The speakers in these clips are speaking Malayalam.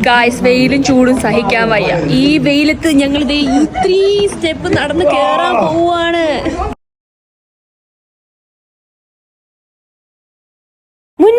ഗായ്സ് വെയിലും ചൂടും സഹിക്കാൻ വയ്യ. ഈ വെയിലത്ത് ഞങ്ങൾ ഇത്രയും സ്റ്റെപ്പ് നടന്ന് കയറാൻ പോവാണ്.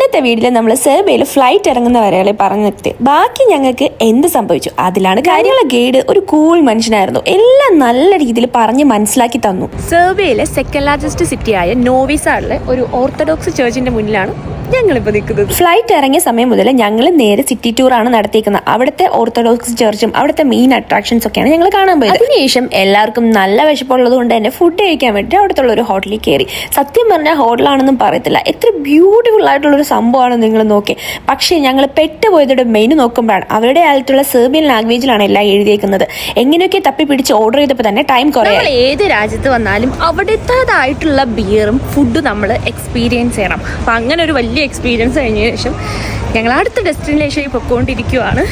മുന്നത്തെ വീഡിയോയിൽ നമ്മൾ സെർബിയയിൽ ഫ്ലൈറ്റ് ഇറങ്ങുന്ന വരെയുള്ള പറഞ്ഞു നിർത്തി ബാക്കി ഞങ്ങൾക്ക് എന്ത് സംഭവിച്ചു? അതിലാണ് കാര്യമുള്ള ഗൈഡ് ഒരു കൂൾ മനുഷ്യനായിരുന്നു. എല്ലാം നല്ല രീതിയിൽ പറഞ്ഞ് മനസ്സിലാക്കി തന്നു. സെർബിയയിലെ സെക്കൻഡ് ലാർജസ്റ്റ് സിറ്റിയായ നോവിസാറിലെ ഒരു ഓർത്തഡോക്സ് ചേർച്ചിന്റെ മുന്നിലാണ് ഞങ്ങളിപ്പോൾ നിൽക്കുന്നത്. ഫ്ലൈറ്റ് ഇറങ്ങിയ സമയം മുതൽ ഞങ്ങൾ നേരെ സിറ്റി ടൂർ ആണ് നടത്തിയിരിക്കുന്നത് അവിടുത്തെ ഓർത്തഡോക്സ് ചർച്ചും അവിടുത്തെ മെയിൻ അട്രാക്ഷൻസ് ഒക്കെയാണ് ഞങ്ങൾ കാണാൻ പോയത്. അതിനുശേഷം എല്ലാവർക്കും നല്ല വിശപ്പുള്ളത് കൊണ്ട് തന്നെ ഫുഡ് കഴിക്കാൻ വേണ്ടി അവിടുത്തെ ഒരു ഹോട്ടലിൽ കയറി. സത്യം പറഞ്ഞാൽ ഹോട്ടലാണെന്നും പറയത്തില്ല. എത്ര ബ്യൂട്ടിഫുൾ ആയിട്ടുള്ള ഒരു സംഭവമാണ് നിങ്ങൾ നോക്കി. പക്ഷേ ഞങ്ങൾ പെട്ടുപോയതോടെ മെനു നോക്കുമ്പോഴാണ് അവരുടെ കാലത്തുള്ള സെർബിയൻ ലാംഗ്വേജിലാണ് എല്ലാം എഴുതിയേക്കുന്നത്. എങ്ങനെയൊക്കെ തപ്പി പിടിച്ച് ഓർഡർ ചെയ്തപ്പോൾ തന്നെ ടൈം കുറേ നമ്മൾ ഏത് രാജ്യത്ത് വന്നാലും അവിടുത്തേതായിട്ടുള്ള ബിയറും ഫുഡും നമ്മൾ എക്സ്പീരിയൻസ് ചെയ്യണം. അപ്പം അങ്ങനെ ഒരു വലിയ എക്സ്പീരിയൻസ് കഴിഞ്ഞ ശേഷം ഞങ്ങൾ അടുത്ത ഡെസ്റ്റിനേഷനിൽ പൊക്കോണ്ടിരിക്കുവാണ്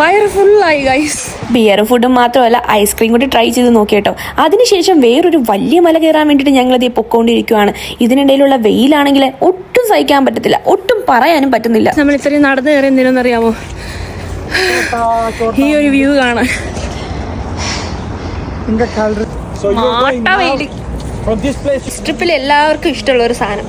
വയറ് ഫുള്ളായി ഗൈസ് ബിയർ ഫുഡും മാത്രമല്ല ഐസ്ക്രീം കൂടി ട്രൈ ചെയ്ത് നോക്കി കേട്ടോ അതിനുശേഷം വേറൊരു വലിയ മല കയറാൻ വേണ്ടിയിട്ട് ഞങ്ങളത് പൊക്കോണ്ടിരിക്കുവാണ്. ഇതിനിടയിലുള്ള വെയിലാണെങ്കിൽ ഒട്ടും സഹിക്കാൻ പറ്റത്തില്ല. ഒട്ടും പറയാനും പറ്റുന്നില്ല. നമ്മൾ ഇത്രയും നടന്നു കയറി അറിയാമോ ഈ ഒരു വ്യൂ കാണാൻ. മാട്ട വെയിൽ from this place. ട്രിപ്പിൽ എല്ലാവർക്കും ഇഷ്ടമുള്ള ഒരു സാധനം.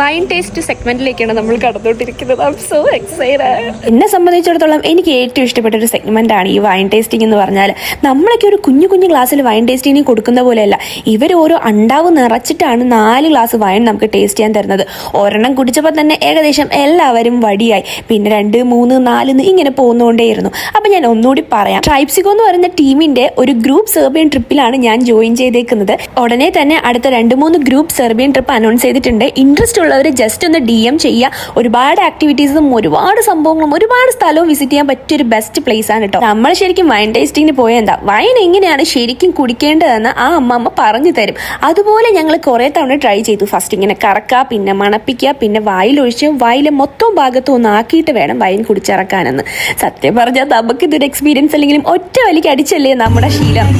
വൈൻ ടേസ്റ്റ് സെഗ്മെന്റിലേക്കാണ് നമ്മൾ കടന്നുകൊണ്ടിരിക്കുന്നത്. ഐ സോ എക്സൈറ്റഡ് എന്നെ സംബന്ധിച്ചിടത്തോളം എനിക്ക് ഏറ്റവും ഇഷ്ടപ്പെട്ട ഒരു സെഗ്മെന്റ് ആണ് ഈ വൈൻ ടേസ്റ്റിംഗ് എന്ന് പറഞ്ഞാൽ നമ്മളൊക്കെ ഒരു കുഞ്ഞു കുഞ്ഞു ഗ്ലാസ്സിൽ വൈൻ ടേസ്റ്റിംഗ് കൊടുക്കുന്ന പോലെയല്ല. ഇവർ ഓരോ അണ്ടാവ് നിറച്ചിട്ടാണ് നാല് ഗ്ലാസ് വൈൻ നമുക്ക് ടേസ്റ്റ് ചെയ്യാൻ തരുന്നത്. ഒരെണ്ണം കുടിച്ചപ്പോൾ തന്നെ ഏകദേശം എല്ലാവരും വടിയായി. പിന്നെ രണ്ട് മൂന്ന് നാല് ഇങ്ങനെ പോകുന്നുകൊണ്ടേയിരുന്നു അപ്പം ഞാൻ ഒന്നുകൂടി പറയാം. ട്രൈപ്സിക്കോ എന്ന് പറയുന്ന ടീമിന്റെ ഒരു ഗ്രൂപ്പ് സെർബിയൻ ട്രിപ്പിലാണ് ഞാൻ ജോയിൻ ചെയ്തേക്കുന്നത്. ഉടനെ തന്നെ അടുത്ത രണ്ട് മൂന്ന് ഗ്രൂപ്പ് സെർബിയൻ ട്രിപ്പ് അനൗൺസ് ചെയ്തിട്ടുണ്ട്. ഇൻട്രസ്റ്റ് ഉള്ളവർ ജസ്റ്റ് ഒന്ന് ഡി എം ചെയ്യുക. ഒരുപാട് ആക്ടിവിറ്റീസും ഒരുപാട് സംഭവങ്ങളും ഒരുപാട് സ്ഥലവും വിസിറ്റ് ചെയ്യാൻ പറ്റിയ ഒരു ബെസ്റ്റ് പ്ലേസ് ആണ് കേട്ടോ നമ്മൾ ശരിക്കും വൈൻ ടേസ്റ്റിങ്ങിന് പോയെന്താ വൈൻ എങ്ങനെയാണ് ശരിക്കും കുടിക്കേണ്ടതെന്ന് ആ അമ്മമ്മ പറഞ്ഞു തരും. അതുപോലെ ഞങ്ങൾ കുറേ തവണ ട്രൈ ചെയ്തു. ഫസ്റ്റ് ഇങ്ങനെ കറക്കുക പിന്നെ മണപ്പിക്കുക പിന്നെ വായിലൊഴിച്ച് വായിലെ മൊത്തം ഭാഗത്തും ഒന്ന് ആക്കിയിട്ട് വേണം വൈൻ കുടിച്ചിറക്കാനെന്ന്. സത്യം പറഞ്ഞാൽ നമുക്ക് ഇതൊരു എക്സ്പീരിയൻസ് അല്ലെങ്കിലും ഒറ്റ വലിക്ക് അടിച്ചല്ലേ നമ്മുടെ ശീലം.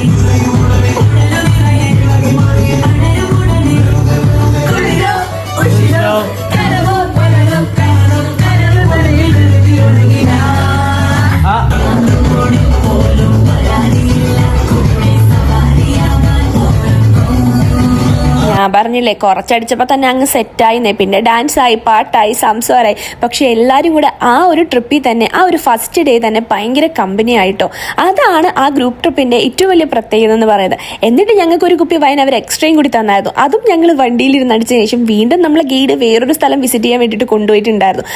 ഞാൻ പറഞ്ഞില്ലേ? കുറച്ചടിച്ചപ്പോൾ തന്നെ അങ്ങ് സെറ്റായിന്നേ. പിന്നെ ഡാൻസ് ആയി പാട്ടായി സംസാരമായി. പക്ഷെ എല്ലാവരും കൂടെ ആ ഒരു ട്രിപ്പിൽ തന്നെ ആ ഒരു ഫസ്റ്റ് ഡേ തന്നെ ഭയങ്കര കമ്പനി ആയിട്ടോ. അതാണ് ആ ഗ്രൂപ്പ് ട്രിപ്പിന്റെ ഏറ്റവും വലിയ പ്രത്യേകത എന്ന് പറയുന്നത്. എന്നിട്ട് ഞങ്ങൾക്ക് ഒരു കുപ്പി വൈൻ അവർ എക്സ്ട്രയും കൂടി തന്നായിരുന്നു. അതും ഞങ്ങൾ വണ്ടിയിൽ ഇരുന്ന് അടിച്ചതിന് ശേഷം വീണ്ടും നമ്മളെ ഗൈഡ് വേറൊരു സ്ഥലം വിസിറ്റ് ചെയ്യാൻ വേണ്ടിയിട്ട് കൊണ്ടുപോയിട്ടുണ്ടായിരുന്നു.